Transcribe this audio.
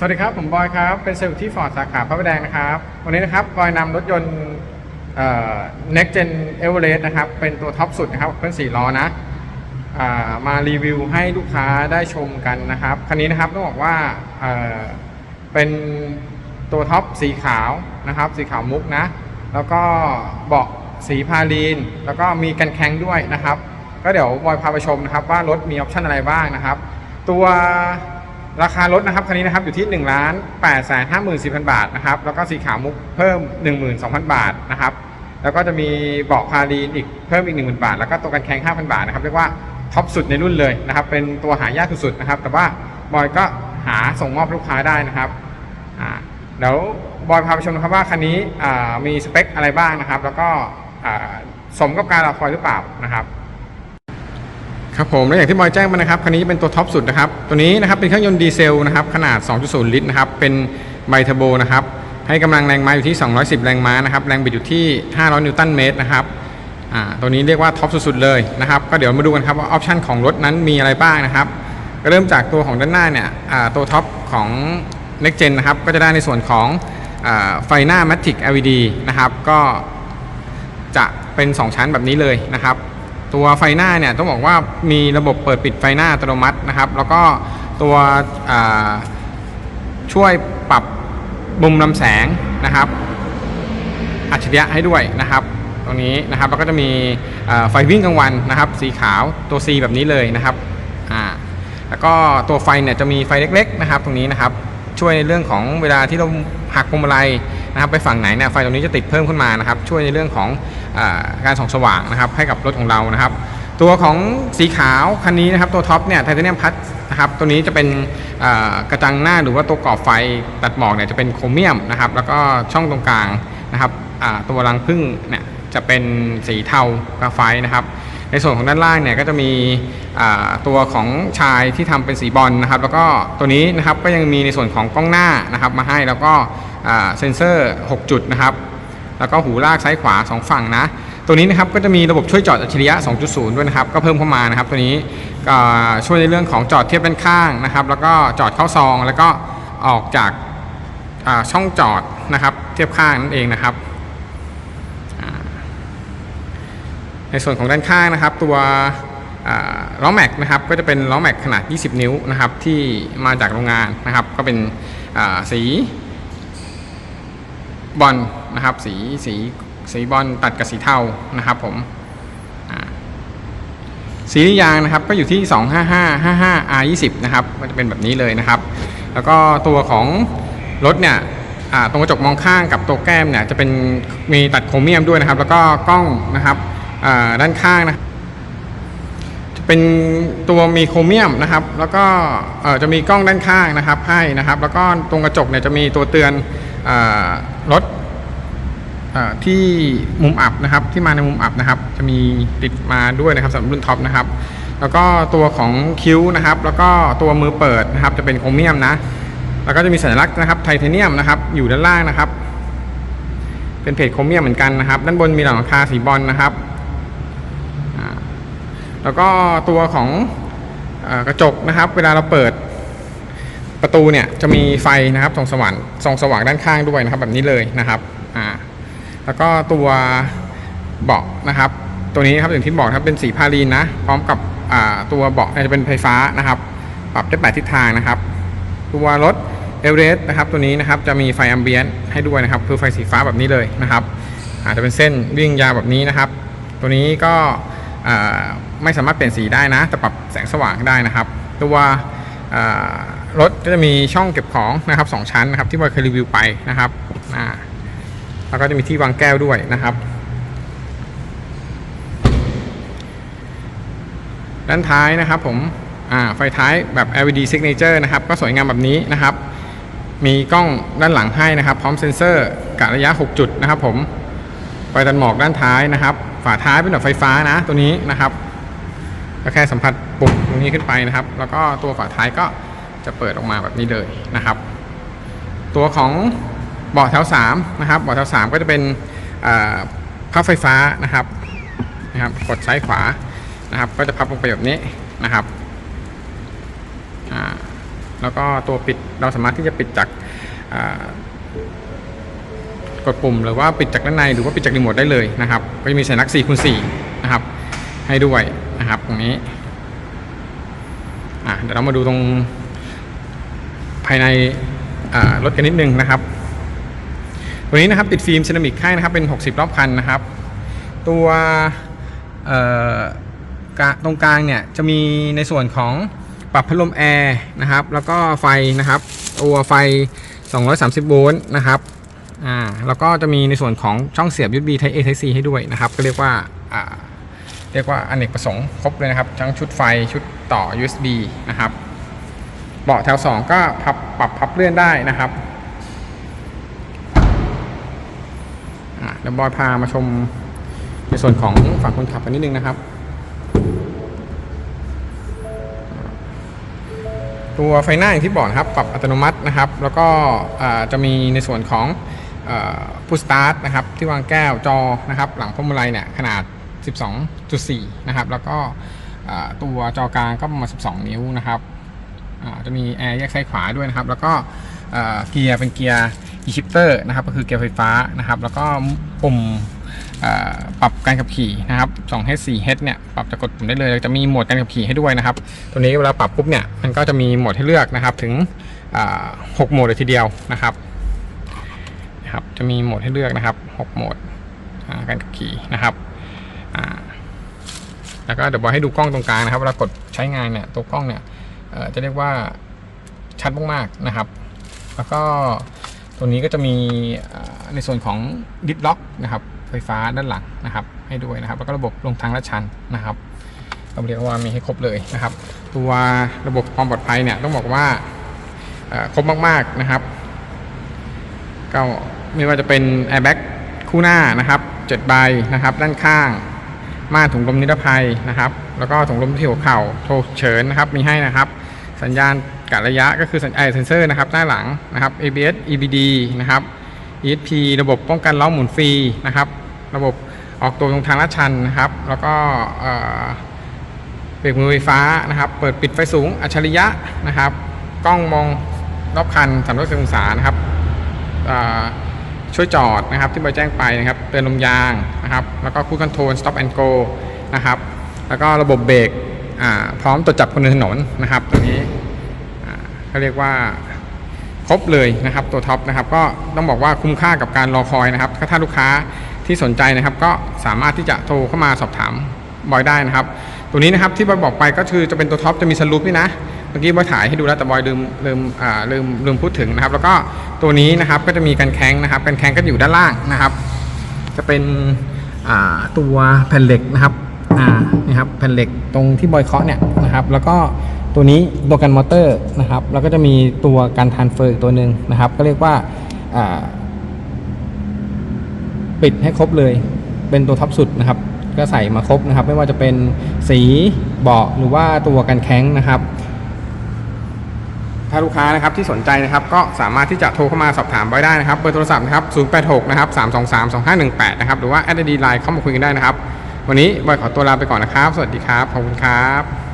สวัสดีครับ ผมบอยครับ เป็นเซลล์ที่ฟอร์ดสาขาพระประแดงนะครับ วันนี้นะครับบอยนำรถยนต์เอ่อ Next Gen Everest นะครับ เป็นตัวท็อปสุดนะครับเครื่อง4ล้อนะอมารีวิวให้ลูกค้าได้ชมกันนะครับ คันนี้นะครับต้องบอกว่าเเป็นตัวท็อปสีขาวนะครับ สีขาวมุกนะ แล้วก็เบาะสีพาลีน แล้วก็มีกันแข้งด้วยนะครับ ก็เดี๋ยวบอยพาไปชมนะครับว่ารถมีออปชั่นอะไรบ้างนะครับ ตัว ราคารถนะครับคันนี้นะครับอยู่ที่1นึ่งล้านแปดแสนห้าหมื่นสี่พันบาทนะครับแล้วก็สีขาวมุกเพิ่ม 12,000 บาทนะครับแล้วก็จะมีเบาะพาลีนอีกเพิ่มอีก1 0,000 บาท แล้วก็ตัวกันแข้ง5,000 บาทนะครับเรียกว่าท็อปสุดในรุ่นเลยนะครับเป็นตัวหายากสุดๆนะครับแต่ว่าบอยก็หาส่งมอบลูกค้าได้นะครับอ่าเดี๋ยวบอยพาไปชมนะครับว่าคันนี้อ่ามีสเปคอะไรบ้างนะครับ แล้วก็อ่าสมกับการรอคอยหรือเปล่านะครับ ครับผมและอย่างที่บอยแจ้งไปนะครับคันนี้เป็นตัวท็อปสุดนะครับตัวนี้นะครับเป็นเครื่องยนต์ดีเซลนะครับขนาด 2.0 ลิตรนะครับเป็นไบเทอร์โบนะครับให้กำลังแรงม้าอยู่ที่ 210 แรงม้านะครับแรงบิดอยู่ที่ 500 นิวตันเมตรนะครับอ่าตัวนี้เรียกว่าท็อปสุดๆเลยนะครับก็เดี๋ยวมาดูกันครับว่าออปชันของรถนั้นมีอะไรบ้างนะครับก็เริ่มจากตัวของด้านหน้าเนี่ยอ่าตัวท็อปของ Next Gen นะครับก็จะได้ในส่วนของอ่าไฟหน้า Matic LED นะครับก็จะเป็น 2 ชั้นแบบนี้เลยนะครับ ตัวไฟหน้าเนี่ยต้องบอกว่ามีระบบเปิดปิดไฟหน้าอัตโนมัตินะครับ แล้วก็ตัวช่วยปรับมุมลำแสงนะครับ อัจฉริยะให้ด้วยนะครับ ตรงนี้นะครับแล้วก็จะมีไฟวิ่งกลางวันนะครับ สีขาวตัว C แบบนี้เลยนะครับอ่าแล้วก็ตัวไฟเนี่ยจะมีไฟเล็ก ๆ นะครับ ตรงนี้นะครับ ช่วยในเรื่องของเวลาที่เราหักพวงมาลัย นะครับไปฝั่งไหนเนี่ยไฟตรงนี้จะติดเพิ่มขึ้นมานะครับช่วยในเรื่องของอการส่องสว่างนะครับให้กับรถของเรานะครับ ตัวของสีขาวคันนี้นะครับตัวท็อปเนี่ยไทเทเนียมพัทนะครับตัวนี้จะเป็นกระจังหน้าหรือว่าตัวกรอบไฟตัดหมอกเนี่ยจะเป็นโครเมียมนะครับแล้วก็ช่องตรงกลางนะครับตัวรังพึ่งเนี่ยจะเป็นสีเทากราไฟนะครับ ในส่วนของด้านล่างเนี่ยก็จะมีตัวของชายที่ทำเป็นสีบอลนะครับ แล้วก็ตัวนี้นะครับก็ยังมีในส่วนของกล้องหน้านะครับมาให้แล้วก็ เซนเซอร์ 6 จุดนะครับ แล้วก็หูลากซ้ายขวา 2 ฝั่งนะ ตัวนี้นะครับก็จะมีระบบช่วยจอดอัจฉริยะ 2.0 ด้วยนะครับ ก็เพิ่มเข้ามานะครับ ตัวนี้ก็ช่วยในเรื่องของจอดเทียบด้านข้างนะครับ แล้วก็จอดเข้าซอง แล้วก็ออกจากาช่องจอดนะครับ เทียบข้างนั่นเองนะครับในส่วนของด้านข้างนะครับ ตัวล้อแม็กนะครับก็จะเป็นล้อแม็กขนาด 20 นิ้วนะครับที่มาจากโรงงานนะครับ ก็เป็นสี บอลนะครับ สีสีสีบอลตัดกับสีเทานะครับผมอ่าสียางนะครับก็อยู่ที่ 255 55 R 20 นะครับก็จะเป็นแบบนี้เลยนะครับ แล้วก็ตัวของรถเนี่ยตรงกระจกมองข้างกับตัวแก้มเนี่ยจะเป็นมีตัดโครเมียมด้วยนะครับ แล้วก็กล้องนะครับด้านข้างนะจะเป็นตัวมีโครเมียมนะครับ แล้วก็จะมีกล้องด้านข้างนะครับให้นะครับ แล้วก็ตรงกระจกเนี่ยจะมีตัวเตือน รถที่มุมอับนะครับที่มาในมุมอับนะครับ จะมีติดมาด้วยนะครับสำหรับรุ่นท็อปนะครับ แล้วก็ตัวของคิ้วนะครับ แล้วก็ตัวมือเปิดนะครับ จะเป็นโครเมียมนะ แล้วก็จะมีสัญลักษณ์นะครับไทเทเนียมนะครับ อยู่ด้านล่างนะครับ เป็นเพจโครเมียมเหมือนกันนะครับ ด้านบนมีหลังคาสีบอลนะครับแล้วก็ตัวของอกระจกนะครับ เวลาเราเปิด ประตูเนี่ยจะมีไฟนะครับส่องสว่างส่องสว่างด้านข้างด้วยนะครับ แบบนี้เลยนะครับอ่าแล้วก็ตัวเบาะนะครับ ตัวนี้ครับอย่างที่บอกครับเป็นสีพาลีนนะ พร้อมกับอ่าตัวเบาะจะเป็นไฟฟ้านะครับ ปรับได้แปดทิศทางนะครับ ตัวรถเอเวอเรสต์นะครับ ตัวนี้นะครับจะมีไฟแอมเบียนให้ด้วยนะครับ คือไฟสีฟ้าแบบนี้เลยนะครับอาจจะเป็นเส้นวิ่งยาวแบบนี้นะครับ ตัวนี้ก็ไม่สามารถเปลี่ยนสีได้นะ แต่ปรับแสงสว่างได้นะครับ ตัว รถก็จะมีช่องเก็บของนะครับสองชั้นนะครับที่บอยเคยรีวิวไปนะครับอ่าแล้วก็จะมีที่วางแก้วด้วยนะครับ ด้านท้ายนะครับผมอ่าไฟท้ายแบบ LED signature นะครับ ก็สวยงามแบบนี้นะครับ มีกล้องด้านหลังให้นะครับ พร้อมเซ็นเซอร์กะระยะ 6 จุดนะครับผมไฟตัดหมอกด้านท้ายนะครับ ฝาท้ายเป็นแบบไฟฟ้านะตัวนี้นะครับก็แค่สัมผัสปุ่มตรงนี้ขึ้นไปนะครับ แล้วก็ตัวฝาท้ายก็ จะเปิดออกมาแบบนี้เลยนะครับ ตัวของเบาะแถว3นะครับเบาะแถว 3 ก็จะเป็นพับไฟฟ้านะครับนะครับ กดซ้ายขวานะครับ ก็จะพับลงไปแบบนี้นะครับแล้วก็ตัวปิดเราสามารถที่จะปิดจากกดปุ่มหรือว่าปิดจากด้านในหรือว่าปิดจากรีโมทได้เลยนะครับ ก็จะมีสัญลักษณ์4คูณ4นะครับ ให้ด้วยนะครับตรงนี้อะเดี๋ยวเรามาดูตรง ภายในรถกันนิดนึงนะครับ ตัวนี้นะครับติดฟิล์มเซรามิกให้นะครับเป็น 60 รอบคันนะครับ ตัวตรงกลางเนี่ยจะมีในส่วนของปรับพัดลมแอร์นะครับ แล้วก็ไฟนะครับตัวไฟ 230 โวลต์นะครับอ่าแล้วก็จะมีในส่วนของช่องเสียบ USB Type A Type C ให้ด้วยนะครับ ก็เรียกว่าอ่าเรียกว่าอเนกประสงค์ครบเลยนะครับ ทั้งชุดไฟชุดต่อ USB นะครับ เบาะแถว 2 ก็พับปรับพับเลื่อนได้นะครับเดี๋ยวบอยพามาชมในส่วนของฝั่งคนขับกันนิดนึงนะครับ ตัวไฟหน้าอย่างที่บอกนะครับ ปรับอัตโนมัตินะครับ แล้วก็จะมีในส่วนของพุชสตาร์ทนะครับ ที่วางแก้วจอนะครับ หลังพวงมาลัยเนี่ยขนาด 12.4 นะครับ แล้วก็ตัวจอกลางก็ประมาณ 12 นิ้วนะครับ จะมีแอร์แยกซ้ายขวาด้วยนะครับ แล้วก็เกียร์เป็นเกียร์ e-shifter นะครับ ก็คือเกียร์ไฟฟ้านะครับ แล้วก็ปุ่มปรับการขับขี่นะครับ2 h 4 h เนี่ย ปรับจะกดปุ่มได้เลย จะมีโหมดการขับขี่ให้ด้วยนะครับ ตัวนี้เวลาปรับปุ๊บเนี่ย มันก็จะมีโหมดให้เลือกนะครับ ถึง6โหมดเลยทีเดียวนะครับนะครับ จะมีโหมดให้เลือกนะครับ 6 โหมดการขับขี่นะครับแล้วก็เดี๋ยวบอยให้ดูกล้องตรงกลางนะครับ เวลากดใช้งานเนี่ย ตัวกล้องเนี่ย จะเรียกว่าชัดมากๆนะครับ แล้วก็ตัวนี้ก็จะมีในส่วนของดิสล็อกนะครับ ไฟฟ้าด้านหลังนะครับ ให้ด้วยนะครับ แล้วก็ระบบลงทางลาดชันนะครับเราเรียกว่ามีให้ครบเลยนะครับ ตัวระบบความปลอดภัยเนี่ยต้องบอกว่าครบมากๆนะครับ ก็ไม่ว่าจะเป็นแอร์แบ็กคู่หน้านะครับ7ใบนะครับ ด้านข้างม่านถุงลมนิรภัยนะครับ แล้วก็ถุงลมที่หัวเข่าโทเฉินนะครับ มีให้นะครับ สัญญาณกะระยะก็คือสัญญาณเซนเซอร์นะครับหน้าหลังนะครับ ABS EBD นะครับ ESP ระบบป้องกันล้อหมุนฟรีนะครับ ระบบออกตัวตรงทางลาดชันนะครับ แล้วก็เบรกมือไฟฟ้านะครับ เปิดปิดไฟสูงอัจฉริยะนะครับ กล้องมองรอบคัน360องศานะครับช่วยจอดนะครับที่บอยแจ้งไปนะครับเตือนลมยางนะครับ แล้วก็คู่คอนโทรล stop and go นะครับ แล้วก็ระบบเบรก พร้อมตรวจจับคนเดินถนนนะครับ ตัวนี้เขาเรียกว่าครบเลยนะครับตัวท็อปนะครับก็ต้องบอกว่าคุ้มค่ากับการรอคอยนะครับถ้าลูกค้าที่สนใจนะครับ ก็สามารถที่จะโทรเข้ามาสอบถามบอยได้นะครับ ตัวนี้นะครับที่บอยบอกไปก็คือจะเป็นตัวท็อปจะมีสลูปนี่นะเมื่อกี้บอยถ่ายให้ดูแล้วแต่บอยลืมลืมอ่าลืมลืมพูดถึงนะครับ แล้วก็ตัวนี้นะครับก็จะมีกันแข้งนะครับกันแข้งก็อยู่ด้านล่างนะครับ จะเป็นอ่าตัวแผ่นเหล็กนะครับ นี่ครับแผ่นเหล็กตรงที่บอยเคาะเนี่ยนะครับ แล้วก็ตัวนี้ตัวกันมอเตอร์นะครับ แล้วก็จะมีตัวการทานเฟอร์อีกตัวหนึ่งนะครับ ก็เรียกว่าอ่าปิดให้ครบเลย เป็นตัวท็อปสุดนะครับ ก็ใส่มาครบนะครับ ไม่ว่าจะเป็นสีเบาะหรือว่าตัวกันแข้งนะครับถ้าลูกค้านะครับที่สนใจนะครับก็สามารถที่จะโทรเข้ามาสอบถามไว้ได้นะครับเบอร์โทรศัพท์นะครับ 086 นะครับ 323 2518 นะครับ หรือว่าแอดดีไลน์เข้ามาคุยกันได้นะครับ วันนี้บอยขอตัวลาไปก่อนนะครับ สวัสดีครับ ขอบคุณครับ